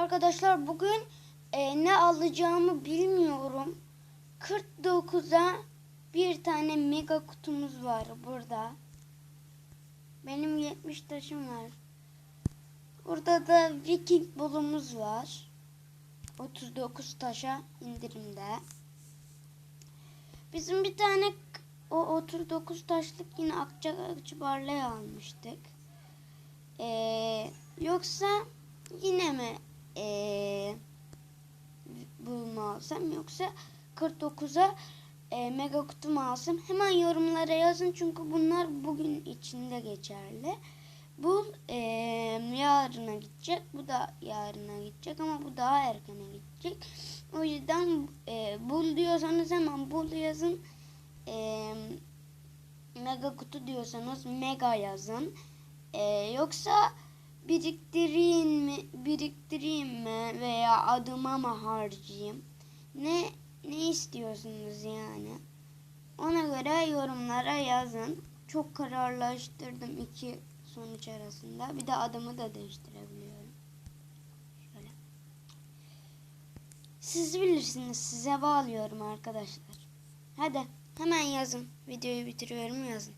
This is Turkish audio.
arkadaşlar bugün e, ne alacağımı bilmiyorum. 49'a bir tane mega kutumuz var burada. Benim 70 taşım var. Burada da Viking bolumuz var. 39 taşa indirimde. Bizim bir tane o 39 taşlık yine Akçakakçı Barla'ya almıştık. Ee, yoksa yine mi ee, bunu alsam yoksa 49'a e, mega kutu mu alsam hemen yorumlara yazın çünkü bunlar bugün içinde geçerli. Bu e, yarına gidecek, bu da yarına gidecek ama bu daha erkene gidecek. O yüzden e, bul diyorsanız hemen bul yazın. E, mega kutu diyorsanız mega yazın. E, yoksa biriktireyim mi, biriktireyim mi veya adıma mı harcayayım? Ne ne istiyorsunuz yani? Ona göre yorumlara yazın. Çok kararlaştırdım iki sonuç arasında. Bir de adımı da değiştirebiliyorum. Şöyle. Siz bilirsiniz. Size bağlıyorum arkadaşlar. Hadi hemen yazın. Videoyu bitiriyorum yazın.